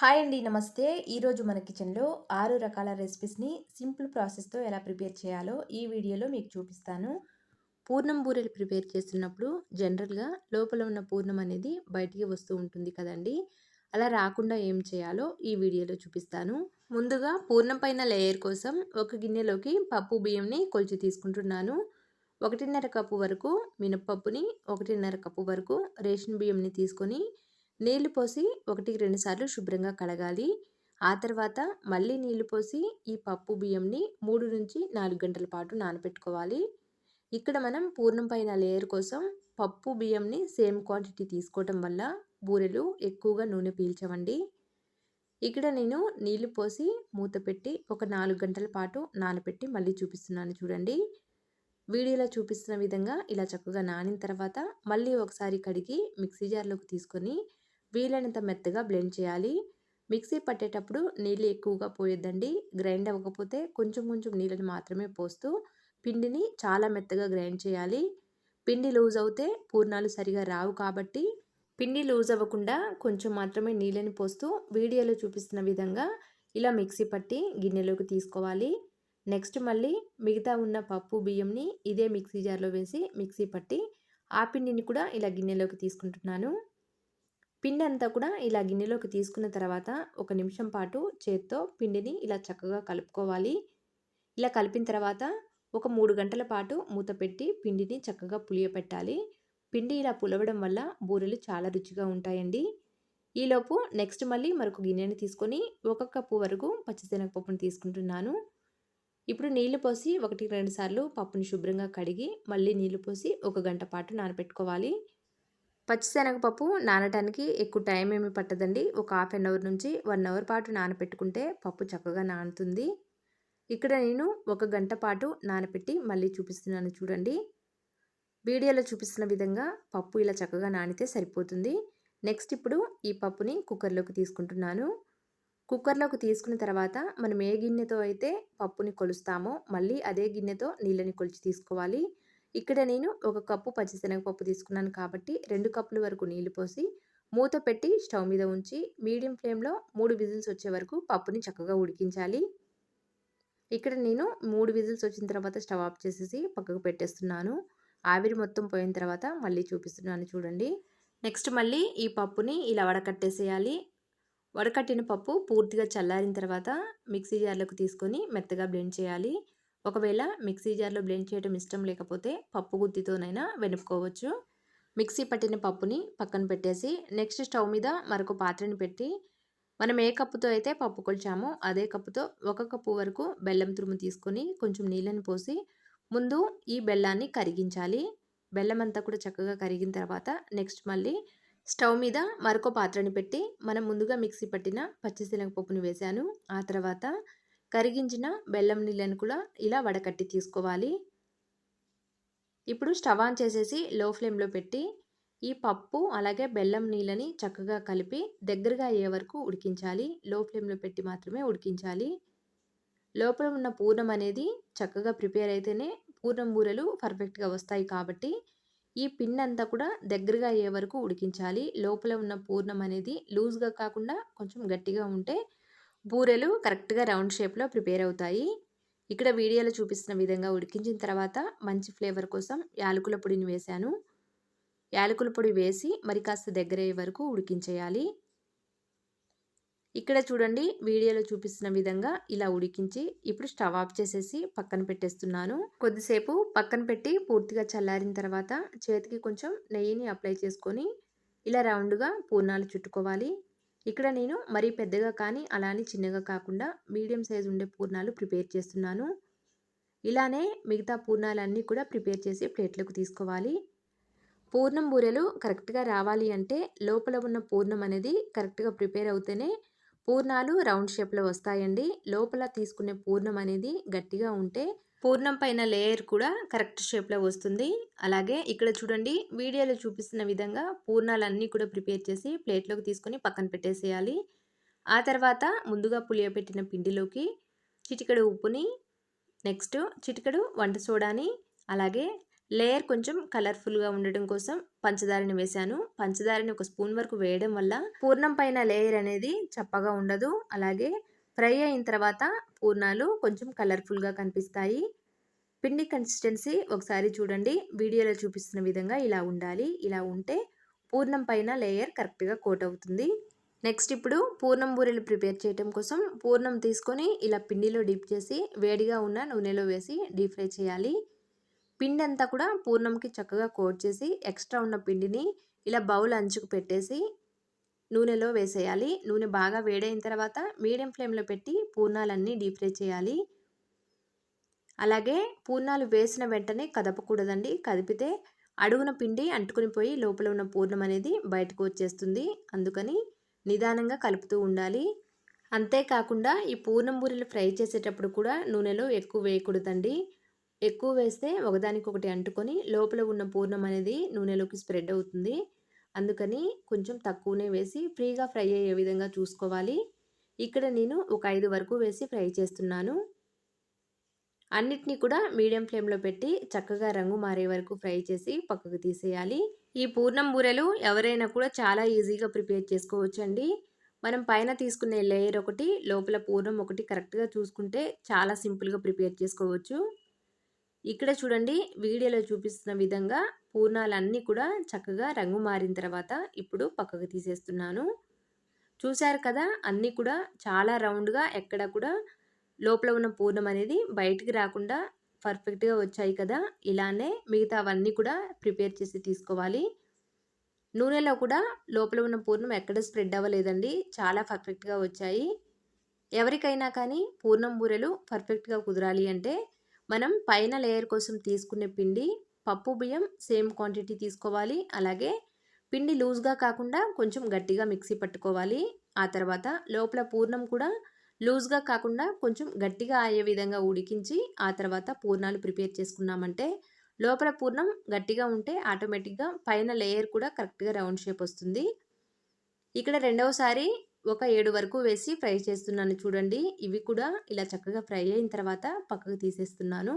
Hi అండి నమస్తే. ఈరోజు మన కిచెన్లో ఆరు రకాల రెసిపీస్ని సింపుల్ ప్రాసెస్తో ఎలా ప్రిపేర్ చేయాలో ఈ వీడియోలో మీకు చూపిస్తాను. పూర్ణం బూరెలు ప్రిపేర్ చేస్తున్నప్పుడు జనరల్గా లోపల ఉన్న పూర్ణం అనేది బయటికి వస్తూ ఉంటుంది కదండి. అలా రాకుండా ఏం చేయాలో ఈ వీడియోలో చూపిస్తాను. ముందుగా పూర్ణం పైన లేయర్ కోసం ఒక గిన్నెలోకి పప్పు బియ్యంని కొలిచి తీసుకుంటున్నాను. ఒకటిన్నర కప్పు వరకు మినప్పప్పుని ఒకటిన్నర కప్పు వరకు రేషన్ బియ్యంని తీసుకొని నీళ్ళు పోసి ఒకటికి రెండుసార్లు శుభ్రంగా కడగాలి. ఆ తర్వాత మళ్ళీ నీళ్ళు పోసి ఈ పప్పు బియ్యంని మూడు నుంచి నాలుగు గంటల పాటు నానబెట్టుకోవాలి. ఇక్కడ మనం పూర్ణం పైన లేయర్ కోసం పప్పు బియ్యంని సేమ్ క్వాంటిటీ తీసుకోవటం వల్ల బూరెలు ఎక్కువగా నూనె పీల్చవండి. ఇక్కడ నేను నీళ్ళు పోసి మూత పెట్టి ఒక నాలుగు గంటల పాటు నానబెట్టి మళ్ళీ చూపిస్తున్నాను చూడండి. వీడియోలో చూపిస్తున్న విధంగా ఇలా చక్కగా నానిన తర్వాత మళ్ళీ ఒకసారి కడిగి మిక్సీ జార్లోకి తీసుకొని వీలైనంత మెత్తగా బ్లెండ్ చేయాలి. మిక్సీ పట్టేటప్పుడు నీళ్ళు ఎక్కువగా పోయొద్దండి. గ్రైండ్ అవ్వకపోతే కొంచెం కొంచెం నీళ్ళని మాత్రమే పోస్తూ పిండిని చాలా మెత్తగా గ్రైండ్ చేయాలి. పిండి లూజ్ అవుతే పూర్ణాలు సరిగా రావు కాబట్టి పిండి లూజ్ అవ్వకుండా కొంచెం మాత్రమే నీళ్ళని పోస్తూ వీడియోలో చూపిస్తున్న విధంగా ఇలా మిక్సీ పట్టి గిన్నెలోకి తీసుకోవాలి. నెక్స్ట్ మళ్ళీ మిగతా ఉన్న పప్పు బియ్యంని ఇదే మిక్సీ జార్లో వేసి మిక్సీ పట్టి ఆ పిండిని కూడా ఇలా గిన్నెలోకి తీసుకుంటున్నాను. పిండి అంతా కూడా ఇలా గిన్నెలోకి తీసుకున్న తర్వాత ఒక నిమిషం పాటు చేత్తో పిండిని ఇలా చక్కగా కలుపుకోవాలి. ఇలా కలిపిన తర్వాత ఒక మూడు గంటల పాటు మూత పెట్టి పిండిని చక్కగా పులియపెట్టాలి. పిండి ఇలా పులవడం వల్ల బూరెలు చాలా రుచిగా ఉంటాయండి. ఈలోపు నెక్స్ట్ మళ్ళీ మరొక గిన్నెని తీసుకొని ఒక కప్పు వరకు పచ్చిశనగపప్పును తీసుకుంటున్నాను. ఇప్పుడు నీళ్ళు పోసి ఒకటి రెండు సార్లు పప్పుని శుభ్రంగా కడిగి మళ్ళీ నీళ్ళు పోసి ఒక గంట పాటు నానబెట్టుకోవాలి పచ్చిశనగపప్పు నానటానికి ఎక్కువ టైం ఏమి పట్టదండి. ఒక హాఫ్ అన్ అవర్ నుంచి వన్ అవర్ పాటు నానపెట్టుకుంటే పప్పు చక్కగా నానుతుంది. ఇక్కడ నేను ఒక గంట పాటు నానపెట్టి మళ్ళీ చూపిస్తున్నాను చూడండి. వీడియోలో చూపిస్తున్న విధంగా పప్పు ఇలా చక్కగా నానితే సరిపోతుంది. నెక్స్ట్ ఇప్పుడు ఈ పప్పుని కుక్కర్లోకి తీసుకుంటున్నాను. కుక్కర్లోకి తీసుకున్న తర్వాత మనం ఏ గిన్నెతో అయితే పప్పుని కొలుస్తామో మళ్ళీ అదే గిన్నెతో నీళ్ళని కొలిచి తీసుకోవాలి. ఇక్కడ నేను ఒక కప్పు పచ్చిశనగపప్పు తీసుకున్నాను కాబట్టి రెండు కప్పుల వరకు నీళ్ళు పోసి మూత పెట్టి స్టవ్ మీద ఉంచి మీడియం ఫ్లేమ్లో మూడు విజిల్స్ వచ్చే వరకు పప్పుని చక్కగా ఉడికించాలి. ఇక్కడ నేను మూడు విజిల్స్ వచ్చిన తర్వాత స్టవ్ ఆఫ్ చేసేసి పక్కకు పెట్టేస్తున్నాను. ఆవిరి మొత్తం పోయిన తర్వాత మళ్ళీ చూపిస్తున్నాను చూడండి. నెక్స్ట్ మళ్ళీ ఈ పప్పుని ఇలా వడకట్టేసేయాలి. వడకట్టిన పప్పు పూర్తిగా చల్లారిన తర్వాత మిక్సీ జార్లకు తీసుకొని మెత్తగా బ్లెండ్ చేయాలి. ఒకవేళ మిక్సీ జార్లో బ్లెండ్ చేయడం ఇష్టం లేకపోతే పప్పు గుత్తితోనైనా వెనుపుకోవచ్చు మిక్సీ పట్టిన పప్పుని పక్కన పెట్టేసి నెక్స్ట్ స్టవ్ మీద మరొక పాత్రని పెట్టి మనం ఏ కప్పుతో అయితే పప్పు కొలిచామో అదే కప్పుతో ఒక కప్పు వరకు బెల్లం తురుము తీసుకొని కొంచెం నీళ్ళని పోసి ముందు ఈ బెల్లాన్ని కరిగించాలి. బెల్లం అంతా కూడా చక్కగా కరిగిన తర్వాత నెక్స్ట్ మళ్ళీ స్టవ్ మీద మరొక పాత్రని పెట్టి మనం ముందుగా మిక్సీ పట్టిన పచ్చిశనగపప్పుని వేశాను. ఆ తర్వాత కరిగించిన బెల్లం నీళ్ళని కూడా ఇలా వడకట్టి తీసుకోవాలి. ఇప్పుడు స్టవ్ ఆన్ చేసేసి లో ఫ్లేమ్లో పెట్టి ఈ పప్పు అలాగే బెల్లం నీళ్ళని చక్కగా కలిపి దగ్గరగా అయ్యే వరకు ఉడికించాలి. లో ఫ్లేమ్లో పెట్టి మాత్రమే ఉడికించాలి. లోపల ఉన్న పూర్ణం అనేది చక్కగా ప్రిపేర్ అయితేనే పూర్ణం బూరెలు పర్ఫెక్ట్గా వస్తాయి కాబట్టి ఈ పిన్ అంతా కూడా దగ్గరగా అయ్యే వరకు ఉడికించాలి. లోపల ఉన్న పూర్ణం అనేది లూజ్గా కాకుండా కొంచెం గట్టిగా ఉంటే బూరెలు కరెక్ట్గా రౌండ్ షేప్లో ప్రిపేర్ అవుతాయి. ఇక్కడ వీడియోలో చూపిస్తున్న విధంగా ఉడికించిన తర్వాత మంచి ఫ్లేవర్ కోసం యాలకుల పొడిని వేశాను యాలకుల పొడి వేసి మరి కాస్త దగ్గరయ్యే వరకు ఉడికించేయాలి. ఇక్కడ చూడండి వీడియోలో చూపిస్తున్న విధంగా ఇలా ఉడికించి ఇప్పుడు స్టవ్ ఆఫ్ చేసేసి పక్కన పెట్టేస్తున్నాను. కొద్దిసేపు పక్కన పెట్టి పూర్తిగా చల్లారిన తర్వాత చేతికి కొంచెం నెయ్యిని అప్లై చేసుకొని ఇలా రౌండ్గా పూర్ణాలు చుట్టుకోవాలి. ఇక్కడ నేను మరీ పెద్దగా కానీ అలానే చిన్నగా కాకుండా మీడియం సైజ్ ఉండే పూర్ణాలు ప్రిపేర్ చేస్తున్నాను. ఇలానే మిగతా పూర్ణాలన్నీ కూడా ప్రిపేర్ చేసి ప్లేట్లకు తీసుకోవాలి. పూర్ణం బూరెలు కరెక్ట్గా రావాలి అంటే లోపల ఉన్న పూర్ణం అనేది కరెక్ట్గా ప్రిపేర్ అవుతేనే పూర్ణాలు రౌండ్ షేప్లో వస్తాయండి. లోపల తీసుకునే పూర్ణం అనేది గట్టిగా ఉంటే పూర్ణం పైన లేయర్ కూడా కరెక్ట్ షేప్లో వస్తుంది. అలాగే ఇక్కడ చూడండి వీడియోలో చూపిస్తున్న విధంగా పూర్ణాలన్నీ కూడా ప్రిపేర్ చేసి ప్లేట్లోకి తీసుకొని పక్కన పెట్టేసేయాలి. ఆ తర్వాత ముందుగా పులియబెట్టిన పిండిలోకి చిటికెడు ఉప్పుని నెక్స్ట్ చిటికెడు వంట సోడాని అలాగే లేయర్ కొంచెం కలర్ఫుల్గా ఉండడం కోసం పంచదారని వేశాను. పంచదారని ఒక స్పూన్ వరకు వేయడం వల్ల పూర్ణం పైన లేయర్ అనేది చప్పగా ఉండదు. అలాగే ఫ్రై అయిన తర్వాత పూర్ణాలు కొంచెం కలర్ఫుల్గా కనిపిస్తాయి. పిండి కన్సిస్టెన్సీ ఒకసారి చూడండి. వీడియోలో చూపిస్తున్న విధంగా ఇలా ఉండాలి. ఇలా ఉంటే పూర్ణం పైన లేయర్ కరెక్ట్గా కోట్ అవుతుంది. నెక్స్ట్ ఇప్పుడు పూర్ణం బూరెలు ప్రిపేర్ చేయడం కోసం పూర్ణం తీసుకొని ఇలా పిండిలో డీప్ చేసి వేడిగా ఉన్న నూనెలో వేసి డీప్ ఫ్రై చేయాలి. పిండి అంతా కూడా పూర్ణంకి చక్కగా కోట్ చేసి ఎక్స్ట్రా ఉన్న పిండిని ఇలా బౌల్ అంచుకు పెట్టేసి నూనెలో వేసేయాలి. నూనె బాగా వేడైన తర్వాత మీడియం ఫ్లేమ్లో పెట్టి పూర్ణాలన్నీ డీప్ ఫ్రై చేయాలి. అలాగే పూర్ణాలు వేసిన వెంటనే కదపకూడదండి. కదిపితే అడుగున పిండి అంటుకుని పోయి లోపల ఉన్న పూర్ణం అనేది బయటకు వచ్చేస్తుంది. అందుకని నిదానంగా కలుపుతూ ఉండాలి. అంతేకాకుండా ఈ పూర్ణం బూరెలు ఫ్రై చేసేటప్పుడు కూడా నూనెలో ఎక్కువ వేయకూడదండి. ఎక్కువ వేస్తే ఒకదానికొకటి అంటుకొని లోపల ఉన్న పూర్ణం అనేది నూనెలోకి స్ప్రెడ్ అవుతుంది. అందుకని కొంచెం తక్కువనే వేసి ఫ్రీగా ఫ్రై అయ్యే విధంగా చూసుకోవాలి. ఇక్కడ నేను ఒక ఐదు వరకు వేసి ఫ్రై చేస్తున్నాను. అన్నిటినీ కూడా మీడియం ఫ్లేమ్లో పెట్టి చక్కగా రంగు మారే వరకు ఫ్రై చేసి పక్కకు తీసేయాలి. ఈ పూర్ణం బూరెలు ఎవరైనా కూడా చాలా ఈజీగా ప్రిపేర్ చేసుకోవచ్చండి. మనం పైన తీసుకునే లేయర్ ఒకటి లోపల పూర్ణం ఒకటి కరెక్ట్గా చూసుకుంటే చాలా సింపుల్గా ప్రిపేర్ చేసుకోవచ్చు. ఇక్కడ చూడండి వీడియోలో చూపిస్తున్న విధంగా పూర్ణాలన్నీ కూడా చక్కగా రంగు మారిన తర్వాత ఇప్పుడు పక్కకు తీసేస్తున్నాను. చూశారు కదా అన్నీ కూడా చాలా రౌండ్గా ఎక్కడ కూడా లోపల ఉన్న పూర్ణం అనేది బయటికి రాకుండా పర్ఫెక్ట్గా వచ్చాయి కదా. ఇలానే మిగతా అవన్నీ కూడా ప్రిపేర్ చేసి తీసుకోవాలి. నూనెలో కూడా లోపల ఉన్న పూర్ణం ఎక్కడ స్ప్రెడ్ అవ్వలేదండి. చాలా పర్ఫెక్ట్గా వచ్చాయి. ఎవరికైనా కానీ పూర్ణం బూరెలు పర్ఫెక్ట్గా కుదరాలి అంటే మనం పైన లేయర్ కోసం తీసుకునే పిండి పప్పు బియ్యం సేమ్ క్వాంటిటీ తీసుకోవాలి. అలాగే పిండి లూజ్గా కాకుండా కొంచెం గట్టిగా మిక్సీ పట్టుకోవాలి. ఆ తర్వాత లోపల పూర్ణం కూడా లూజ్గా కాకుండా కొంచెం గట్టిగా అయ్యే విధంగా ఉడికించి ఆ తర్వాత పూర్ణాలు ప్రిపేర్ చేసుకున్నామంటే లోపల పూర్ణం గట్టిగా ఉంటే ఆటోమేటిక్గా పైన లేయర్ కూడా కరెక్ట్గా రౌండ్ షేప్ వస్తుంది. ఇక్కడ రెండవసారి ఒక ఏడు వరకు వేసి ఫ్రై చేస్తున్నాను చూడండి. ఇవి కూడా ఇలా చక్కగా ఫ్రై అయిన తర్వాత పక్కకు తీసేస్తున్నాను.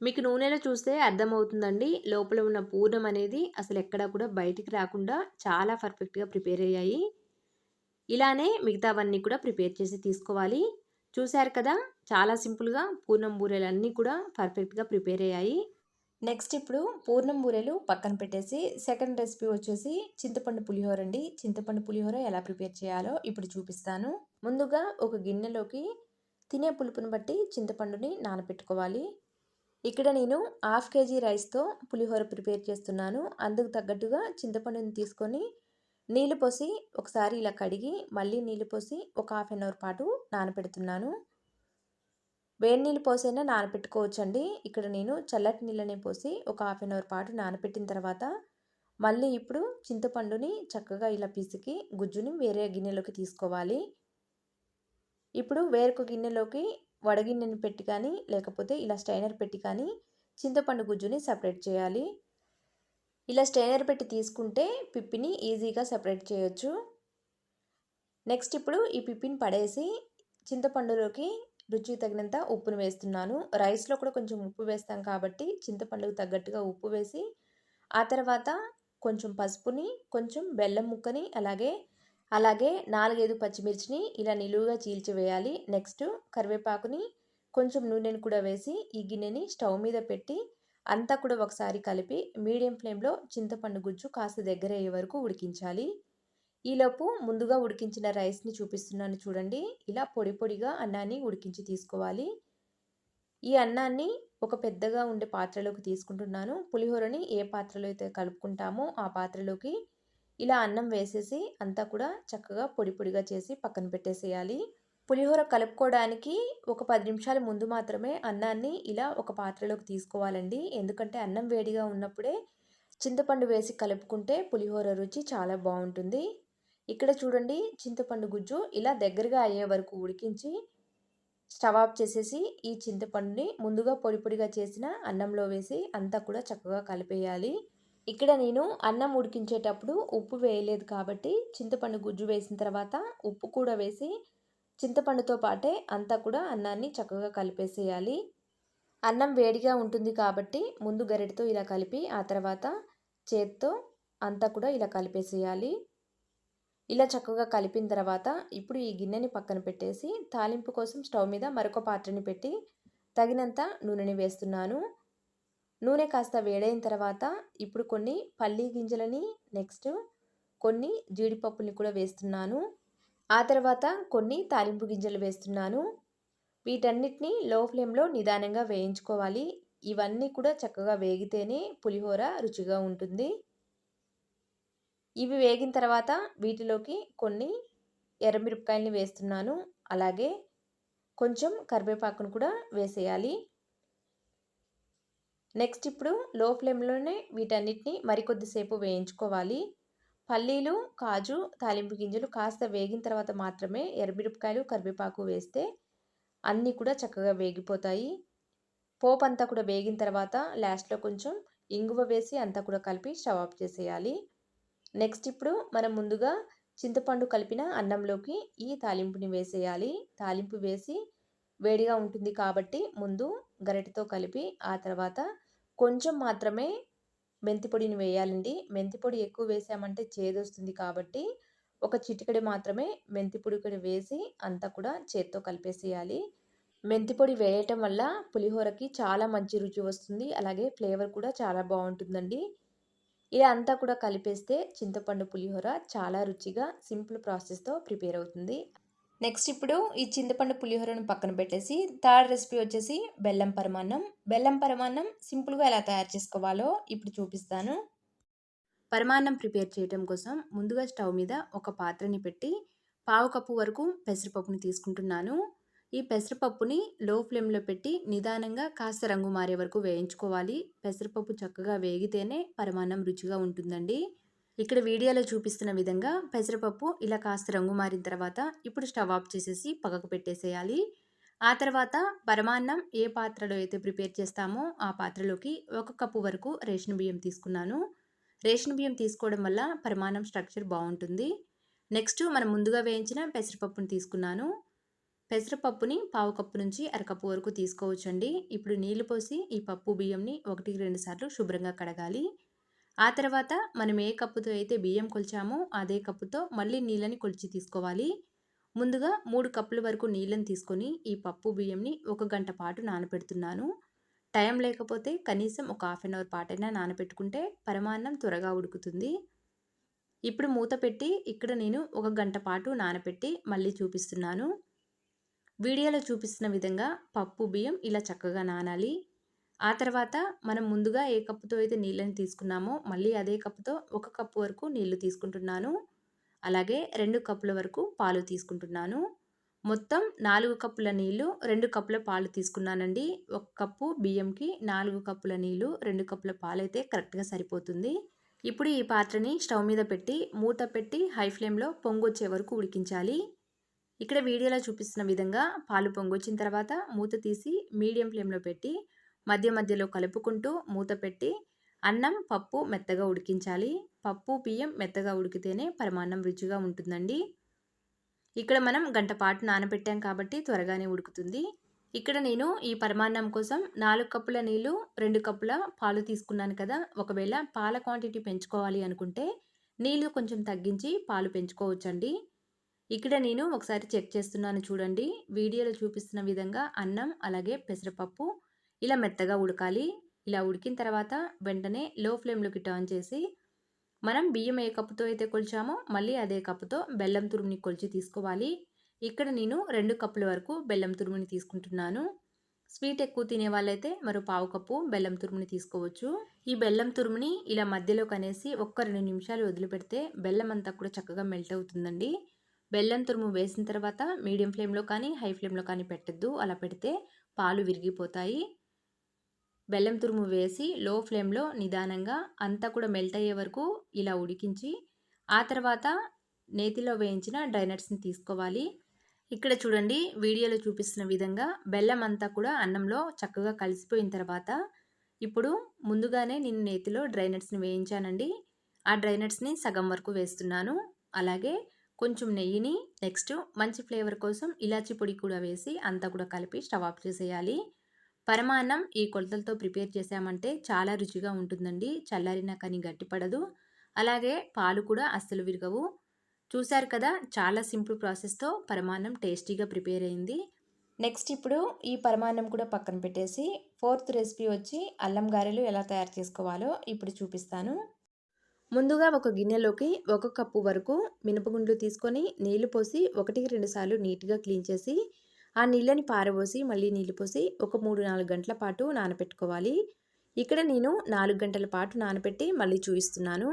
మీకు నూనెలో చూస్తే అర్థమవుతుందండి. లోపల ఉన్న పూర్ణం అనేది అసలు ఎక్కడా కూడా బయటికి రాకుండా చాలా పర్ఫెక్ట్గా ప్రిపేర్ అయ్యాయి. ఇలానే మిగతావన్నీ కూడా ప్రిపేర్ చేసి తీసుకోవాలి. చూశారు కదా చాలా సింపుల్గా పూర్ణం బూరెలన్నీ కూడా పర్ఫెక్ట్గా ప్రిపేర్ అయ్యాయి. నెక్స్ట్ ఇప్పుడు పూర్ణం బూరెలు పక్కన పెట్టేసి సెకండ్ రెసిపీ వచ్చేసి చింతపండు పులిహోర అండి. చింతపండు పులిహోర ఎలా ప్రిపేర్ చేయాలో ఇప్పుడు చూపిస్తాను. ముందుగా ఒక గిన్నెలోకి తినే పులుపుని బట్టి చింతపండుని నానబెట్టుకోవాలి ఇక్కడ నేను హాఫ్ కేజీ రైస్తో పులిహోర ప్రిపేర్ చేస్తున్నాను. అందుకు తగ్గట్టుగా చింతపండుని తీసుకొని నీళ్ళు పోసి ఒకసారి ఇలా కడిగి మళ్ళీ నీళ్ళు పోసి ఒక హాఫ్ అన్ అవర్ పాటు నానబెడుతున్నాను. వేడి నీళ్ళు పోసైనా నానపెట్టుకోవచ్చండి ఇక్కడ నేను చల్లటి నీళ్ళని పోసి ఒక హాఫ్ అన్ అవర్ పాటు నానపెట్టిన తర్వాత మళ్ళీ ఇప్పుడు చింతపండుని చక్కగా ఇలా పిసికి గుజ్జుని వేరే గిన్నెలోకి తీసుకోవాలి. ఇప్పుడు వేరొక గిన్నెలోకి వడగిన్నెని పెట్టి కానీ లేకపోతే ఇలా స్టైనర్ పెట్టి కానీ చింతపండు గుజ్జుని సపరేట్ చేయాలి. ఇలా స్టైనర్ పెట్టి తీసుకుంటే పిప్పిని ఈజీగా సపరేట్ చేయొచ్చు. నెక్స్ట్ ఇప్పుడు ఈ పిప్పిని పడేసి చింతపండులోకి రుచి తగినంత ఉప్పును వేస్తున్నాను. రైస్లో కూడా కొంచెం ఉప్పు వేస్తాం కాబట్టి చింతపండుకు తగ్గట్టుగా ఉప్పు వేసి ఆ తర్వాత కొంచెం పసుపుని కొంచెం బెల్లం ముక్కని అలాగే అలాగే నాలుగైదు పచ్చిమిర్చిని ఇలా నిలువుగా చీల్చివేయాలి నెక్స్ట్ కరివేపాకుని కొంచెం నూనెని కూడా వేసి ఈ గిన్నెని స్టవ్ మీద పెట్టి అంతా కూడా ఒకసారి కలిపి మీడియం ఫ్లేమ్లో చింతపండు గుజ్జు కాస్త దగ్గర అయ్యే వరకు ఉడికించాలి. ఈలోపు ముందుగా ఉడికించిన రైస్ని చూపిస్తున్నాను చూడండి. ఇలా పొడి పొడిగా అన్నాన్ని ఉడికించి తీసుకోవాలి. ఈ అన్నాన్ని ఒక పెద్దగా ఉండే పాత్రలోకి తీసుకుంటున్నాను. పులిహోరని ఏ పాత్రలో అయితే కలుపుకుంటామో ఆ పాత్రలోకి ఇలా అన్నం వేసేసి అంతా కూడా చక్కగా పొడి పొడిగా చేసి పక్కన పెట్టేసేయాలి. పులిహోర కలుపుకోవడానికి ఒక పది నిమిషాల ముందు మాత్రమే అన్నాన్ని ఇలా ఒక పాత్రలోకి తీసుకోవాలండి. ఎందుకంటే అన్నం వేడిగా ఉన్నప్పుడే చింతపండు వేసి కలుపుకుంటే పులిహోర రుచి చాలా బాగుంటుంది. ఇక్కడ చూడండి చింతపండు గుజ్జు ఇలా దగ్గరగా అయ్యే వరకు ఉడికించి స్టవ్ ఆఫ్ చేసేసి ఈ చింతపండుని ముందుగా పొడి పొడిగా చేసిన అన్నంలో వేసి అంతా కూడా చక్కగా కలిపేయాలి. ఇక్కడ నేను అన్నం ఉడికించేటప్పుడు ఉప్పు వేయలేదు కాబట్టి చింతపండు గుజ్జు వేసిన తర్వాత ఉప్పు కూడా వేసి చింతపండుతో పాటే అంతా కూడా అన్నాన్ని చక్కగా కలిపేసేయాలి. అన్నం వేడిగా ఉంటుంది కాబట్టి ముందు గరిటతో ఇలా కలిపి ఆ తర్వాత చేత్తో అంతా కూడా ఇలా కలిపేసేయాలి. ఇలా చక్కగా కలిపిన తర్వాత ఇప్పుడు ఈ గిన్నెని పక్కన పెట్టేసి తాలింపు కోసం స్టవ్ మీద మరొక పాత్రని పెట్టి తగినంత నూనెని వేస్తున్నాను. నూనె కాస్త వేడైన తర్వాత ఇప్పుడు కొన్ని పల్లి గింజలని నెక్స్ట్ కొన్ని జీడిపప్పుని కూడా వేస్తున్నాను. ఆ తర్వాత కొన్ని తాలింపు గింజలు వేస్తున్నాను. వీటన్నిటిని లో ఫ్లేమ్లో నిదానంగా వేయించుకోవాలి. ఇవన్నీ కూడా చక్కగా వేగితేనే పులిహోర రుచిగా ఉంటుంది. ఇవి వేగిన తర్వాత వీటిలోకి కొన్ని ఎర్రమిరపకాయలని వేస్తున్నాను. అలాగే కొంచెం కరివేపాకును కూడా వేసేయాలి. నెక్స్ట్ ఇప్పుడు లో ఫ్లేమ్లోనే వీటన్నిటిని మరికొద్దిసేపు వేయించుకోవాలి. పల్లీలు కాజు తాలింపు గింజలు కాస్త వేగిన తర్వాత మాత్రమే ఎర్రమిరపకాయలు కరివేపాకు వేస్తే అన్నీ కూడా చక్కగా వేగిపోతాయి. పోపు అంతా కూడా వేగిన తర్వాత లాస్ట్లో కొంచెం ఇంగువ వేసి అంతా కూడా కలిపి స్టవ్ ఆఫ్ చేసేయాలి. నెక్స్ట్ ఇప్పుడు మనం ముందుగా చింతపండు కలిపిన అన్నంలోకి ఈ తాలింపుని వేసేయాలి. తాలింపు వేసి వేడిగా ఉంటుంది కాబట్టి ముందు గరిటతో కలిపి ఆ తర్వాత కొంచెం మాత్రమే మెంతి పొడిని వేయాలండి. మెంతి పొడి ఎక్కువ వేసామంటే చేదొస్తుంది కాబట్టి ఒక చిటికెడు మాత్రమే మెంతి పొడి కూడా వేసి అంతా కూడా చేత్తో కలిపేసేయాలి. మెంతి పొడి వేయటం వల్ల పులిహోరకి చాలా మంచి రుచి వస్తుంది. అలాగే ఫ్లేవర్ కూడా చాలా బాగుంటుందండి. ఇలా అంతా కూడా కలిపేస్తే చింతపండు పులిహోర చాలా రుచిగా సింపుల్ ప్రాసెస్తో ప్రిపేర్ అవుతుంది. నెక్స్ట్ ఇప్పుడు ఈ చింతపండు పులిహోరను పక్కన పెట్టేసి థర్డ్ రెసిపీ వచ్చేసి బెల్లం పరమాన్నం. బెల్లం పరమాన్నం సింపుల్గా ఎలా తయారు చేసుకోవాలో ఇప్పుడు చూపిస్తాను. పరమాన్నం ప్రిపేర్ చేయడం కోసం ముందుగా స్టవ్ మీద ఒక పాత్రని పెట్టి పావు కప్పు వరకు పెసరపప్పుని తీసుకుంటున్నాను. ఈ పెసరపప్పుని లో ఫ్లేమ్లో పెట్టి నిదానంగా కాస్త రంగు మారే వరకు వేయించుకోవాలి. పెసరపప్పు చక్కగా వేగితేనే పరమాన్నం రుచిగా ఉంటుందండి. ఇక్కడ వీడియోలో చూపిస్తున్న విధంగా పెసరపప్పు ఇలా కాస్త రంగు మారిన తర్వాత ఇప్పుడు స్టవ్ ఆఫ్ చేసేసి పక్కకు పెట్టేసేయాలి. ఆ తర్వాత పరమాన్నం ఏ పాత్రలో అయితే ప్రిపేర్ చేస్తామో ఆ పాత్రలోకి ఒక కప్పు వరకు రేషన్ బియ్యం తీసుకున్నాను. రేషన్ బియ్యం తీసుకోవడం వల్ల పరమాన్నం స్ట్రక్చర్ బాగుంటుంది. నెక్స్ట్ మనం ముందుగా వేయించిన పెసరపప్పుని తీసుకున్నాను. పెసరపప్పుని పావు కప్పు నుంచి అరకప్పు వరకు తీసుకోవచ్చండి. ఇప్పుడు నీళ్ళు పోసి ఈ పప్పు బియ్యంని ఒకటికి రెండు సార్లు శుభ్రంగా కడగాలి. ఆ తర్వాత మనం ఏ కప్పుతో అయితే బియ్యం కొలిచామో అదే కప్పుతో మళ్ళీ నీళ్ళని కొలిచి తీసుకోవాలి. ముందుగా మూడు కప్పుల వరకు నీళ్ళని తీసుకొని ఈ పప్పు బియ్యంని ఒక గంట పాటు నానబెడుతున్నాను. టైం లేకపోతే కనీసం ఒక హాఫ్ అన్ అవర్ పాటైనా నానబెట్టుకుంటే పరమాన్నం త్వరగా ఉడుకుతుంది. ఇప్పుడు మూత పెట్టి ఇక్కడ నేను ఒక గంట పాటు నానబెట్టి మళ్ళీ చూపిస్తున్నాను. వీడియోలో చూపిస్తున్న విధంగా పప్పు బియ్యం ఇలా చక్కగా నానాలి. ఆ తర్వాత మనం ముందుగా ఏ కప్పుతో అయితే నీళ్ళని తీసుకున్నామో మళ్ళీ అదే కప్పుతో ఒక కప్పు వరకు నీళ్ళు తీసుకుంటున్నాను. అలాగే రెండు కప్పుల వరకు పాలు తీసుకుంటున్నాను. మొత్తం నాలుగు కప్పుల నీళ్ళు రెండు కప్పుల పాలు తీసుకున్నానండి. ఒక కప్పు బియ్యంకి నాలుగు కప్పుల నీళ్ళు రెండు కప్పుల పాలు అయితే కరెక్ట్గా సరిపోతుంది. ఇప్పుడు ఈ పాత్రని స్టవ్ మీద పెట్టి మూత పెట్టి హై ఫ్లేమ్లో పొంగొచ్చే వరకు ఉడికించాలి. ఇక్కడ వీడియోలో చూపిస్తున్న విధంగా పాలు పొంగొచ్చిన తర్వాత మూత తీసి మీడియం ఫ్లేమ్లో పెట్టి మధ్య మధ్యలో కలుపుకుంటూ మూత పెట్టి అన్నం పప్పు మెత్తగా ఉడికించాలి. పప్పు బియ్యం మెత్తగా ఉడికితేనే పరమాన్నం రుచిగా ఉంటుందండి. ఇక్కడ మనం గంట పాటు నానబెట్టాం కాబట్టి త్వరగానే ఉడుకుతుంది. ఇక్కడ నేను ఈ పరమాన్నం కోసం నాలుగు కప్పుల నీళ్ళు రెండు కప్పుల పాలు తీసుకున్నాను కదా. ఒకవేళ పాల క్వాంటిటీ పెంచుకోవాలి అనుకుంటే నీళ్ళు కొంచెం తగ్గించి పాలు పెంచుకోవచ్చండి. ఇక్కడ నేను ఒకసారి చెక్ చేస్తున్నాను చూడండి. వీడియోలో చూపిస్తున్న విధంగా అన్నం అలాగే పెసరపప్పు ఇలా మెత్తగా ఉడకాలి. ఇలా ఉడికిన తర్వాత వెంటనే లో ఫ్లేమ్లోకి టర్న్ చేసి మనం బియ్యం ఏ కప్పుతో అయితే కొలిచామో మళ్ళీ అదే కప్పుతో బెల్లం తురుముని కొలిచి తీసుకోవాలి. ఇక్కడ నేను రెండు కప్పుల వరకు బెల్లం తురుముని తీసుకుంటున్నాను. స్వీట్ ఎక్కువ తినే వాళ్ళైతే మరో పావు కప్పు బెల్లం తురుముని తీసుకోవచ్చు. ఈ బెల్లం తురుముని ఇలా మధ్యలో కనేసి ఒక్క రెండు నిమిషాలు వదిలిపెడితే బెల్లం అంతా కూడా చక్కగా మెల్ట్ అవుతుందండి. బెల్లం తురుము వేసిన తర్వాత మీడియం ఫ్లేమ్లో కానీ హై ఫ్లేమ్లో కానీ పెట్టద్దు. అలా పెడితే పాలు విరిగిపోతాయి. బెల్లం తురుము వేసి లో ఫ్లేమ్లో నిదానంగా అంతా కూడా మెల్ట్ అయ్యే వరకు ఇలా ఉడికించి ఆ తర్వాత నేతిలో వేయించిన డ్రైనట్స్ని తీసుకోవాలి. ఇక్కడ చూడండి వీడియోలో చూపిస్తున్న విధంగా బెల్లం అంతా కూడా అన్నంలో చక్కగా కలిసిపోయిన తర్వాత ఇప్పుడు ముందుగానే నేను నేతిలో డ్రైనట్స్ని వేయించానండి. ఆ డ్రైనట్స్ని సగం వరకు వేస్తున్నాను. అలాగే కొంచెం నెయ్యిని నెక్స్ట్ మంచి ఫ్లేవర్ కోసం ఇలాచి పొడి కూడా వేసి అంతా కూడా కలిపి స్టవ్ ఆఫ్ చేసేయాలి. పరమాన్నం ఈ కొలతలతో ప్రిపేర్ చేసామంటే చాలా రుచిగా ఉంటుందండి. చల్లారినా కానీ గట్టిపడదు అలాగే పాలు కూడా అస్సలు విరగవు. చూశారు కదా చాలా సింపుల్ ప్రాసెస్తో పరమాన్నం టేస్టీగా ప్రిపేర్ అయింది. నెక్స్ట్ ఇప్పుడు ఈ పరమాన్నం కూడా పక్కన పెట్టేసి ఫోర్త్ రెసిపీ వచ్చి అల్లం గారెలు ఎలా తయారు చేసుకోవాలో ఇప్పుడు చూపిస్తాను. ముందుగా ఒక గిన్నెలోకి ఒక కప్పు వరకు మినపగుండ్లు తీసుకొని నీళ్ళు పోసి ఒకటికి రెండుసార్లు నీట్గా క్లీన్ చేసి ఆ నీళ్ళని పారబోసి మళ్ళీ నీళ్ళు పోసి ఒక మూడు నాలుగు గంటల పాటు నానపెట్టుకోవాలి. ఇక్కడ నేను నాలుగు గంటల పాటు నానపెట్టి మళ్ళీ చూపిస్తున్నాను.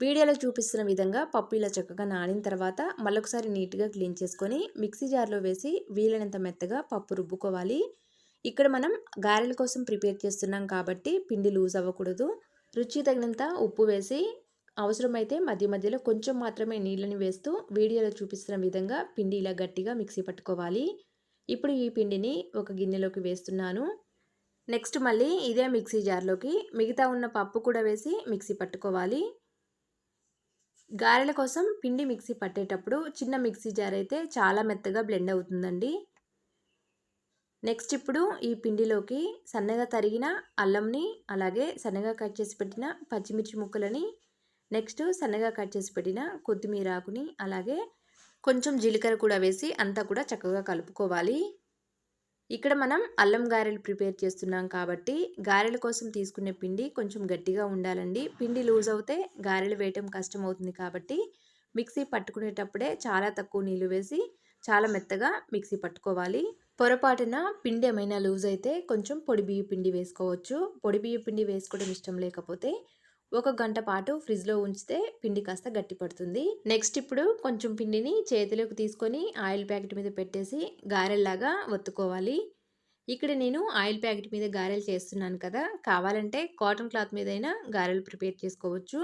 వీడియోలో చూపిస్తున్న విధంగా పప్పు ఇలా చక్కగా నానిన తర్వాత మళ్ళొకసారి నీట్గా క్లీన్ చేసుకొని మిక్సీ జార్లో వేసి వీలైనంత మెత్తగా పప్పు రుబ్బుకోవాలి. ఇక్కడ మనం గారెల కోసం ప్రిపేర్ చేస్తున్నాం కాబట్టి పిండి లూజ్ అవ్వకూడదు. రుచి తగినంత ఉప్పు వేసి అవసరమైతే మధ్య మధ్యలో కొంచెం మాత్రమే నీళ్ళని వేస్తూ వీడియోలో చూపిస్తున్న విధంగా పిండి ఇలా గట్టిగా మిక్సీ పట్టుకోవాలి. ఇప్పుడు ఈ పిండిని ఒక గిన్నెలోకి వేస్తున్నాను. నెక్స్ట్ మళ్ళీ ఇదే మిక్సీ జార్లోకి మిగతా ఉన్న పప్పు కూడా వేసి మిక్సీ పట్టుకోవాలి. గారెల కోసం పిండి మిక్సీ పట్టేటప్పుడు చిన్న మిక్సీ జార్ అయితే చాలా మెత్తగా బ్లెండ్ అవుతుందండి. నెక్స్ట్ ఇప్పుడు ఈ పిండిలోకి సన్నగా తరిగిన అల్లంని అలాగే సన్నగా కట్ చేసి పెట్టిన పచ్చిమిర్చి ముక్కలని నెక్స్ట్ సన్నగా కట్ చేసి పెట్టిన కొత్తిమీర ఆకుని అలాగే కొంచెం జీలకర్ర కూడా వేసి అంతా కూడా చక్కగా కలుపుకోవాలి. ఇక్కడ మనం అల్లం గారెలు ప్రిపేర్ చేస్తున్నాం కాబట్టి గారెల కోసం తీసుకునే పిండి కొంచెం గట్టిగా ఉండాలండి. పిండి లూజ్ అవుతే గారెలు వేయటం కష్టం అవుతుంది కాబట్టి మిక్సీ పట్టుకునేటప్పుడే చాలా తక్కువ నీళ్ళు వేసి చాలా మెత్తగా మిక్సీ పట్టుకోవాలి. పొరపాటున పిండి ఏమైనా లూజ్ అయితే కొంచెం పొడి బియ్య పిండి వేసుకోవచ్చు. పొడి బియ్య పిండి వేసుకోవడం ఇష్టం లేకపోతే ఒక గంట పాటు ఫ్రిడ్జ్లో ఉంచితే పిండి కాస్త గట్టి పడుతుంది. నెక్స్ట్ ఇప్పుడు కొంచెం పిండిని చేతిలోకి తీసుకొని ఆయిల్ ప్యాకెట్ మీద పెట్టేసి గారెల్లాగా ఒత్తుకోవాలి. ఇక్కడ నేను ఆయిల్ ప్యాకెట్ మీద గారెలు చేస్తున్నాను కదా కావాలంటే కాటన్ క్లాత్ మీద అయినా గారెలు ప్రిపేర్ చేసుకోవచ్చు.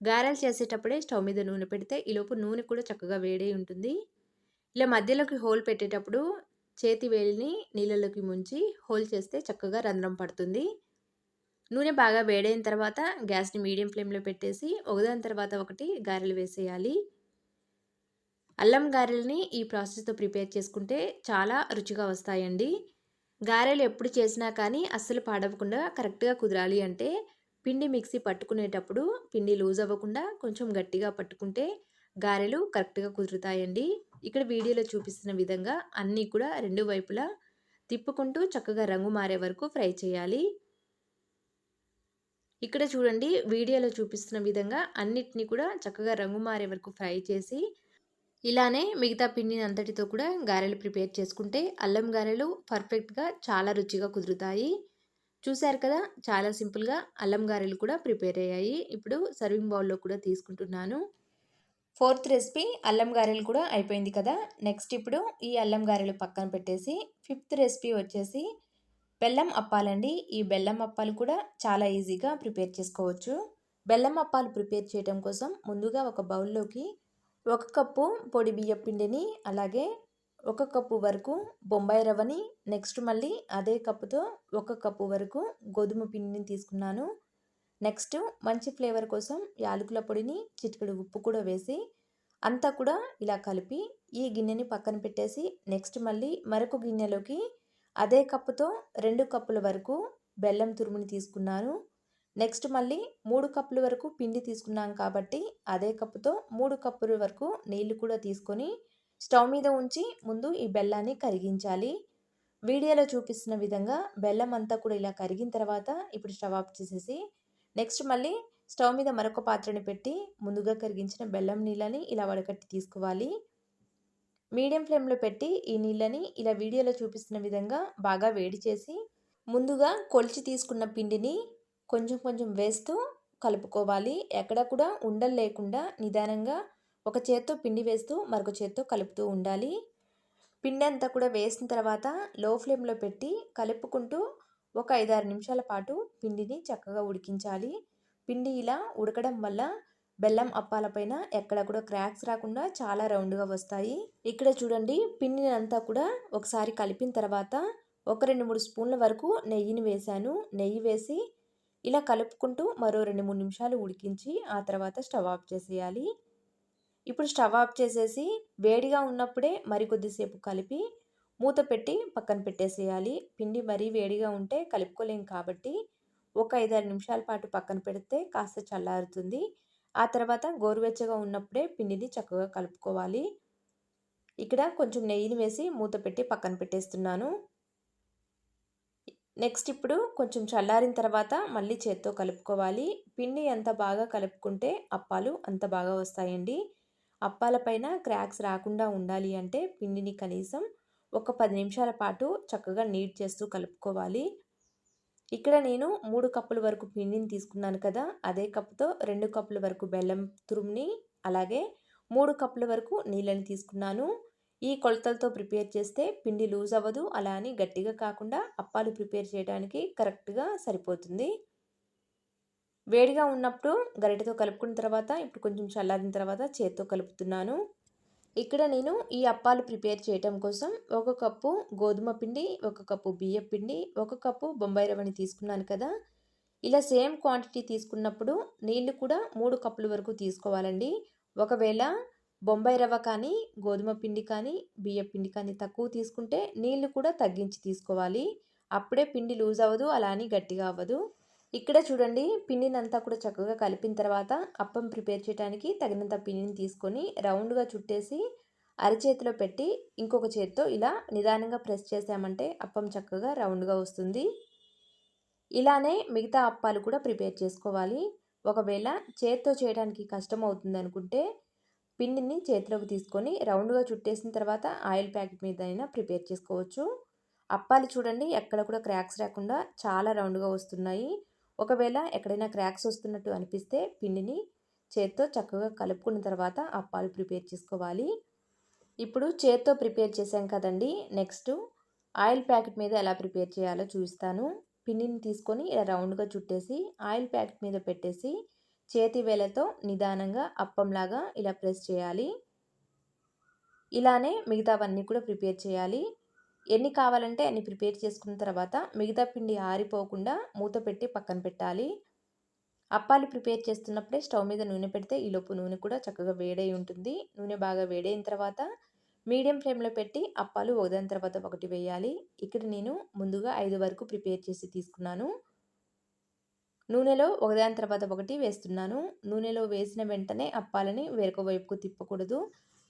గారెలు చేసేటప్పుడే స్టవ్ మీద నూనె పెడితే ఈలోపు నూనె కూడా చక్కగా వేడే ఉంటుంది. ఇలా మధ్యలోకి హోల్ పెట్టేటప్పుడు చేతి వేలిని నీళ్ళలోకి ముంచి హోల్ చేస్తే చక్కగా రంధ్రం పడుతుంది. నూనె బాగా వేడైన తర్వాత గ్యాస్ని మీడియం ఫ్లేమ్లో పెట్టేసి ఒకదాని తర్వాత ఒకటి గారెలు వేసేయాలి. అల్లం గారెల్ని ఈ ప్రాసెస్తో ప్రిపేర్ చేసుకుంటే చాలా రుచిగా వస్తాయండి. గారెలు ఎప్పుడు చేసినా కానీ అస్సలు పాడవకుండా కరెక్ట్గా కుదరాలి అంటే పిండి మిక్సీ పట్టుకునేటప్పుడు పిండి లూజ్ అవ్వకుండా కొంచెం గట్టిగా పట్టుకుంటే గారెలు కరెక్ట్గా కుదురుతాయండి. ఇక్కడ వీడియోలో చూపిస్తున్న విధంగా అన్నీ కూడా రెండు వైపులా తిప్పుకుంటూ చక్కగా రంగు మారే వరకు ఫ్రై చేయాలి. ఇక్కడ చూడండి వీడియోలో చూపిస్తున్న విధంగా అన్నిటినీ కూడా చక్కగా రంగు మారే వరకు ఫ్రై చేసి ఇలానే మిగతా పిండిని అంతటితో కూడా గారెలు ప్రిపేర్ చేసుకుంటే అల్లం గారెలు పర్ఫెక్ట్గా చాలా రుచిగా కుదురుతాయి. చూశారు కదా చాలా సింపుల్గా అల్లం గారెలు కూడా ప్రిపేర్ అయ్యాయి. ఇప్పుడు సర్వింగ్ బౌల్లో కూడా తీసుకుంటున్నాను. ఫోర్త్ రెసిపీ అల్లం గారెలు కూడా అయిపోయింది కదా నెక్స్ట్ ఇప్పుడు ఈ అల్లం గారెలు పక్కన పెట్టేసి ఫిఫ్త్ రెసిపీ వచ్చేసి బెల్లం అప్పాలండి. ఈ బెల్లం అప్పాలు కూడా చాలా ఈజీగా ప్రిపేర్ చేసుకోవచ్చు. బెల్లం అప్పాలు ప్రిపేర్ చేయడం కోసం ముందుగా ఒక బౌల్లోకి ఒక కప్పు పొడి బియ్యం పిండిని అలాగే ఒక కప్పు వరకు బొంబాయి రవ్వని నెక్స్ట్ మళ్ళీ అదే కప్పుతో ఒక కప్పు వరకు గోధుమ పిండిని తీసుకున్నాను. నెక్స్ట్ మంచి ఫ్లేవర్ కోసం యాలకుల పొడిని చిటికెడు ఉప్పు కూడా వేసి అంతా కూడా ఇలా కలిపి ఈ గిన్నెని పక్కన పెట్టేసి నెక్స్ట్ మళ్ళీ మరొక గిన్నెలోకి అదే కప్పుతో రెండు కప్పుల వరకు బెల్లం తురుముని తీసుకున్నాను నెక్స్ట్ మళ్ళీ మూడు కప్పుల వరకు పిండి తీసుకున్నాం కాబట్టి అదే కప్పుతో మూడు కప్పుల వరకు నీళ్ళు కూడా తీసుకొని స్టవ్ మీద ఉంచి ముందు ఈ బెల్లాన్ని కరిగించాలి. వీడియోలో చూపిస్తున్న విధంగా బెల్లం అంతా కూడా ఇలా కరిగిన తర్వాత ఇప్పుడు స్టవ్ ఆఫ్ చేసేసి నెక్స్ట్ మళ్ళీ స్టవ్ మీద మరొక పాత్రని పెట్టి ముందుగా కరిగించిన బెల్లం నీళ్ళని ఇలా వడకట్టి తీసుకోవాలి. మీడియం ఫ్లేమ్లో పెట్టి ఈ నీళ్ళని ఇలా వీడియోలో చూపిస్తున్న విధంగా బాగా వేడి చేసి ముందుగా కొలిచి తీసుకున్న పిండిని కొంచెం కొంచెం వేస్తూ కలుపుకోవాలి. ఎక్కడ కూడా ఉండలు లేకుండా నిదానంగా ఒక చేత్తో పిండి వేస్తూ మరొక చేత్తో కలుపుతూ ఉండాలి. పిండి అంతా కూడా వేసిన తర్వాత లో ఫ్లేమ్లో పెట్టి కలుపుకుంటూ ఒక ఐదారు నిమిషాల పాటు పిండిని చక్కగా ఉడికించాలి. పిండి ఇలా ఉడకడం వల్ల బెల్లం అప్పాలపైన ఎక్కడ కూడా క్రాక్స్ రాకుండా చాలా రౌండ్గా వస్తాయి. ఇక్కడ చూడండి పిండిని అంతా కూడా ఒకసారి కలిపిన తర్వాత ఒక రెండు మూడు స్పూన్ల వరకు నెయ్యిని వేశాను. నెయ్యి వేసి ఇలా కలుపుకుంటూ మరో రెండు మూడు నిమిషాలు ఉడికించి ఆ తర్వాత స్టవ్ ఆఫ్ చేసేయాలి. ఇప్పుడు స్టవ్ ఆఫ్ చేసేసి వేడిగా ఉన్నప్పుడే మరికొద్దిసేపు కలిపి మూత పెట్టి పక్కన పెట్టేసేయాలి. పిండి మరీ వేడిగా ఉంటే కలుపుకోలేం కాబట్టి ఒక ఐదారు నిమిషాల పాటు పక్కన పెడితే కాస్త చల్లారుతుంది. ఆ తర్వాత గోరువెచ్చగా ఉన్నప్పుడే పిండిని చక్కగా కలుపుకోవాలి. ఇక్కడ కొంచెం నెయ్యిని వేసి మూత పెట్టి పక్కన పెట్టేస్తున్నాను. నెక్స్ట్ ఇప్పుడు కొంచెం చల్లారిన తర్వాత మళ్ళీ చేత్తో కలుపుకోవాలి. పిండి ఎంత బాగా కలుపుకుంటే అప్పాలు అంత బాగా వస్తాయండి. అప్పాలపైన క్రాక్స్ రాకుండా ఉండాలి అంటే పిండిని కనీసం ఒక పది నిమిషాల పాటు చక్కగా నీట్ చేస్తూ కలుపుకోవాలి. ఇక్కడ నేను మూడు కప్పుల వరకు పిండిని తీసుకున్నాను కదా అదే కప్పుతో రెండు కప్పుల వరకు బెల్లం తురుముని అలాగే మూడు కప్పుల వరకు నీళ్ళని తీసుకున్నాను. ఈ కొలతలతో ప్రిపేర్ చేస్తే పిండి లూజ్ అవ్వదు అలా అని గట్టిగా కాకుండా అప్పాలు ప్రిపేర్ చేయడానికి కరెక్ట్గా సరిపోతుంది. వేడిగా ఉన్నప్పుడు గరిటెతో కలుపుకున్న తర్వాత ఇప్పుడు కొంచెం చల్లారిన తర్వాత చేత్తో కలుపుతున్నాను. ఇక్కడ నేను ఈ అప్పాలు ప్రిపేర్ చేయటం కోసం ఒక కప్పు గోధుమ పిండి ఒక కప్పు బియ్యం పిండి ఒక కప్పు బొంబాయి రవ్వని తీసుకున్నాను కదా. ఇలా సేమ్ క్వాంటిటీ తీసుకున్నప్పుడు నీళ్ళు కూడా మూడు కప్పుల వరకు తీసుకోవాలండి. ఒకవేళ బొంబాయి రవ్వ కానీ గోధుమ పిండి కానీ బియ్యం పిండి కానీ తక్కువ తీసుకుంటే నీళ్ళు కూడా తగ్గించి తీసుకోవాలి. అప్పుడే పిండి లూజ్ అవ్వదు అలా అని గట్టిగా అవ్వదు. ఇక్కడ చూడండి పిండిని అంతా కూడా చక్కగా కలిపిన తర్వాత అప్పం ప్రిపేర్ చేయడానికి తగినంత పిండిని తీసుకొని రౌండ్గా చుట్టేసి అరచేతిలో పెట్టి ఇంకొక చేతితో ఇలా నిదానంగా ప్రెస్ చేసామంటే అప్పం చక్కగా రౌండ్గా వస్తుంది. ఇలానే మిగతా అప్పాలు కూడా ప్రిపేర్ చేసుకోవాలి. ఒకవేళ చేత్తో చేయడానికి కష్టం అవుతుంది అనుకుంటే పిండిని చేతిలోకి తీసుకొని రౌండ్గా చుట్టేసిన తర్వాత ఆయిల్ ప్యాకెట్ మీద అయినా ప్రిపేర్ చేసుకోవచ్చు. అప్పాలు చూడండి ఎక్కడ కూడా క్రాక్స్ రాకుండా చాలా రౌండ్గా వస్తున్నాయి. ఒకవేళ ఎక్కడైనా క్రాక్స్ వస్తున్నట్టు అనిపిస్తే పిండిని చేత్తో చక్కగా కలుపుకున్న తర్వాత అప్పాలు ప్రిపేర్ చేసుకోవాలి. ఇప్పుడు చేత్తో ప్రిపేర్ చేసాం కదండి. నెక్స్ట్ ఆయిల్ ప్యాకెట్ మీద ఎలా ప్రిపేర్ చేయాలో చూపిస్తాను. పిండిని తీసుకొని ఇలా రౌండ్గా చుట్టేసి ఆయిల్ ప్యాకెట్ మీద పెట్టేసి చేతి వేలతో నిదానంగా అప్పంలాగా ఇలా ప్రెస్ చేయాలి. ఇలానే మిగతావన్నీ కూడా ప్రిపేర్ చేయాలి. ఎన్ని కావాలంటే అన్ని ప్రిపేర్ చేసుకున్న తర్వాత మిగతా పిండి ఆరిపోకుండా మూత పెట్టి పక్కన పెట్టాలి. అప్పాలు ప్రిపేర్ చేస్తున్నప్పుడే స్టవ్ మీద నూనె పెడితే ఈలోపు నూనె కూడా చక్కగా వేడై ఉంటుంది. నూనె బాగా వేడైన తర్వాత మీడియం ఫ్లేమ్లో పెట్టి అప్పాలు ఒకదాని తర్వాత ఒకటి వేయాలి. ఇక్కడ నేను ముందుగా ఐదు వరకు ప్రిపేర్ చేసి తీసుకున్నాను. నూనెలో ఒకదాని తర్వాత ఒకటి వేస్తున్నాను. నూనెలో వేసిన వెంటనే అప్పాలని వేరొక వైపుకు తిప్పకూడదు.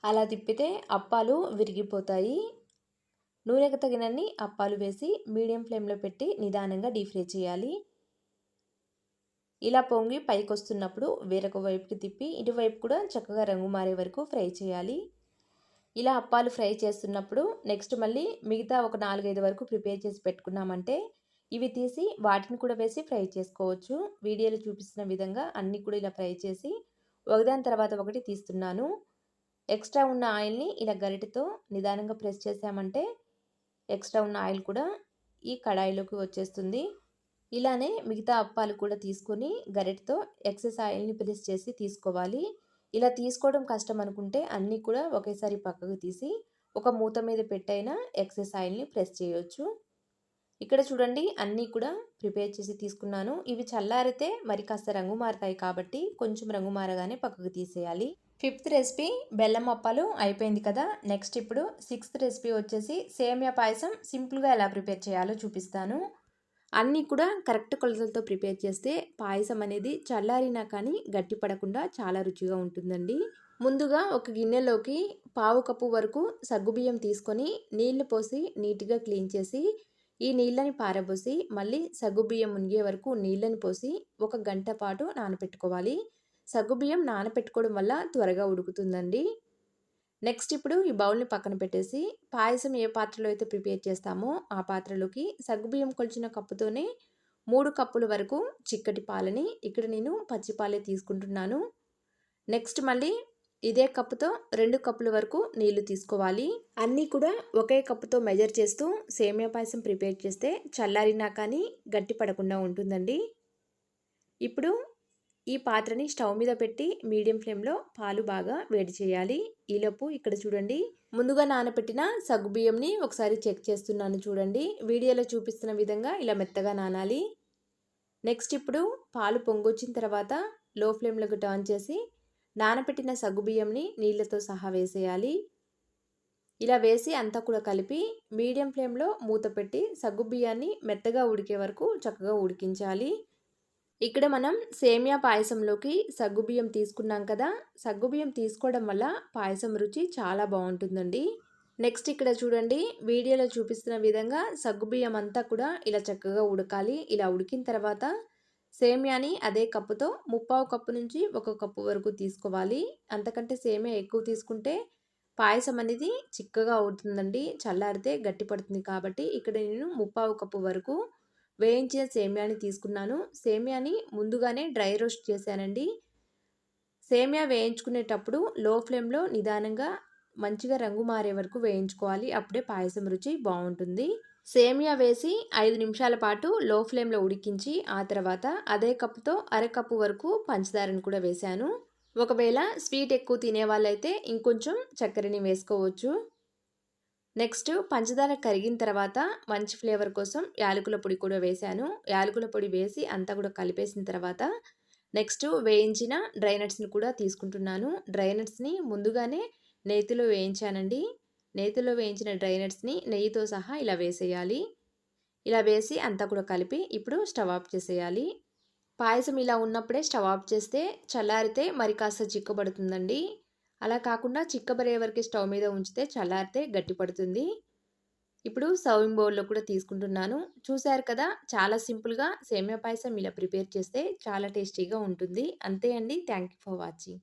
అలా తిప్పితే అప్పాలు విరిగిపోతాయి. నూనెకు తగినన్ని అప్పాలు వేసి మీడియం ఫ్లేమ్లో పెట్టి నిదానంగా డీప్ ఫ్రై చేయాలి. ఇలా పొంగి పైకి వస్తున్నప్పుడు వేరొక వైపుకి తిప్పి ఇటువైపు కూడా చక్కగా రంగు మారే వరకు ఫ్రై చేయాలి. ఇలా అప్పాలు ఫ్రై చేస్తున్నప్పుడు నెక్స్ట్ మళ్ళీ మిగతా ఒక నాలుగైదు వరకు ప్రిపేర్ చేసి పెట్టుకున్నామంటే ఇవి తీసి వాటిని కూడా వేసి ఫ్రై చేసుకోవచ్చు. వీడియోలో చూపిస్తున్న విధంగా అన్నీ కూడా ఇలా ఫ్రై చేసి ఒకదాని తర్వాత ఒకటి తీస్తున్నాను. ఎక్స్ట్రా ఉన్న ఆయిల్ని ఇలా గరిటెతో నిదానంగా ప్రెస్ చేసామంటే ఎక్స్ట్రా ఉన్న ఆయిల్ కూడా ఈ కడాయిలోకి వచ్చేస్తుంది. ఇలానే మిగతా అప్పాలు కూడా తీసుకొని గరిటతో ఎక్సెస్ ఆయిల్ని ప్రెస్ చేసి తీసుకోవాలి. ఇలా తీసుకోవడం కష్టం అనుకుంటే అన్నీ కూడా ఒకేసారి పక్కకు తీసి ఒక మూత మీద పెట్టైనా ఎక్సెస్ ఆయిల్ని ప్రెస్ చేయొచ్చు. ఇక్కడ చూడండి అన్నీ కూడా ప్రిపేర్ చేసి తీసుకున్నాను. ఇవి చల్లారితే మరి కాస్త రంగు మారుతాయి కాబట్టి కొంచెం రంగు మారగానే పక్కకు తీసేయాలి. ఫిఫ్త్ రెసిపీ బెల్లం అప్పాలు అయిపోయింది కదా. నెక్స్ట్ ఇప్పుడు సిక్స్త్ రెసిపీ వచ్చేసి సేమియా పాయసం సింపుల్గా ఎలా ప్రిపేర్ చేయాలో చూపిస్తాను. అన్నీ కూడా కరెక్ట్ కొలతలతో ప్రిపేర్ చేస్తే పాయసం అనేది చల్లారినా కానీ గట్టి పడకుండా చాలా రుచిగా ఉంటుందండి. ముందుగా ఒక గిన్నెలోకి పావు కప్పు వరకు సగ్గుబియ్యం తీసుకొని నీళ్ళు పోసి నీట్గా క్లీన్ చేసి ఈ నీళ్ళని పారబోసి మళ్ళీ సగ్గుబియ్యం మునిగే వరకు నీళ్ళని పోసి ఒక గంట పాటు నానపెట్టుకోవాలి సగ్గుబియ్యం నానపెట్టుకోవడం వల్ల త్వరగా ఉడుకుతుందండి. నెక్స్ట్ ఇప్పుడు ఈ బౌల్ని పక్కన పెట్టేసి పాయసం ఏ పాత్రలో అయితే ప్రిపేర్ చేస్తామో ఆ పాత్రలోకి సగ్గుబియ్యం కొలిచిన కప్పుతోనే మూడు కప్పుల వరకు చిక్కటి పాలని ఇక్కడ నేను పచ్చి పాలే తీసుకుంటున్నాను. నెక్స్ట్ మళ్ళీ ఇదే కప్పుతో రెండు కప్పుల వరకు నీళ్ళు తీసుకోవాలి. అన్నీ కూడా ఒకే కప్పుతో మెజర్ చేస్తూ సేమియా పాయసం ప్రిపేర్ చేస్తే చల్లారినా కానీ గట్టి పడకుండా ఉంటుందండి. ఇప్పుడు ఈ పాత్రని స్టవ్ మీద పెట్టి మీడియం ఫ్లేమ్లో పాలు బాగా వేడి చేయాలి. ఈలోపు ఇక్కడ చూడండి ముందుగా నానబెట్టిన సగ్గుబియ్యంని ఒకసారి చెక్ చేస్తున్నాను చూడండి. వీడియోలో చూపిస్తున్న విధంగా ఇలా మెత్తగా నానాలి. నెక్స్ట్ ఇప్పుడు పాలు పొంగొచ్చిన తర్వాత లో ఫ్లేమ్లోకి టర్న్ చేసి నానబెట్టిన సగ్గుబియ్యంని నీళ్ళతో సహా వేసేయాలి. ఇలా వేసి అంతా కూడా కలిపి మీడియం ఫ్లేమ్లో మూత పెట్టి సగ్గుబియ్యాన్ని మెత్తగా ఉడికే వరకు చక్కగా ఉడికించాలి. ఇక్కడ మనం సేమియా పాయసంలోకి సగ్గుబియ్యం తీసుకున్నాం కదా సగ్గుబియ్యం తీసుకోవడం వల్ల పాయసం రుచి చాలా బాగుంటుందండి. నెక్స్ట్ ఇక్కడ చూడండి వీడియోలో చూపిస్తున్న విధంగా సగ్గుబియ్యం అంతా కూడా ఇలా చక్కగా ఉడకాలి. ఇలా ఉడికిన తర్వాత సేమియాని అదే కప్పుతో ముప్పావు కప్పు నుంచి ఒక కప్పు వరకు తీసుకోవాలి. అంతకంటే సేమియా ఎక్కువ తీసుకుంటే పాయసం అనేది చిక్కగా అవుతుందండి చల్లారితే గట్టిపడుతుంది కాబట్టి ఇక్కడ నేను ముప్పావు కప్పు వరకు వేయించిన సేమియాని తీసుకున్నాను. సేమియాని ముందుగానే డ్రై రోస్ట్ చేశానండి. సేమియా వేయించుకునేటప్పుడు లో ఫ్లేమ్లో నిదానంగా మంచిగా రంగు మారే వరకు వేయించుకోవాలి. అప్పుడే పాయసం రుచి బాగుంటుంది. సేమియా వేసి ఐదు నిమిషాల పాటు లో ఫ్లేమ్లో ఉడికించి ఆ తర్వాత అదే కప్పుతో అరకప్పు వరకు పంచదారని కూడా వేశాను. ఒకవేళ స్వీట్ ఎక్కువ తినే వాళ్ళైతే ఇంకొంచెం చక్కెరని వేసుకోవచ్చు. నెక్స్ట్ పంచదార కరిగిన తర్వాత మంచి ఫ్లేవర్ కోసం యాలకుల పొడి కూడా వేశాను. యాలకుల పొడి వేసి అంతా కూడా కలిపేసిన తర్వాత నెక్స్ట్ వేయించిన డ్రై నట్స్ని కూడా తీసుకుంటున్నాను. డ్రై నట్స్ని ముందుగానే నేతిలో వేయించానండి. నేతిలో వేయించిన డ్రై నట్స్ని నెయ్యితో సహా ఇలా వేసేయాలి. ఇలా వేసి అంతా కూడా కలిపి ఇప్పుడు స్టవ్ ఆఫ్ చేసేయాలి. పాయసం ఇలా ఉన్నప్పుడే స్టవ్ ఆఫ్ చేస్తే చల్లారితే మరి కాస్త చిక్కబడుతుందండి. అలా కాకుండా చిక్కబరే వరకు స్టవ్ మీద ఉంచితే చల్లారితే గట్టిపడుతుంది ఇప్పుడు సర్వింగ్ బౌల్లో కూడా తీసుకుంటున్నాను. చూశారు కదా చాలా సింపుల్గా సేమియా పాయసం ఇలా ప్రిపేర్ చేస్తే చాలా టేస్టీగా ఉంటుంది. అంతే అండి. Thank you for watching.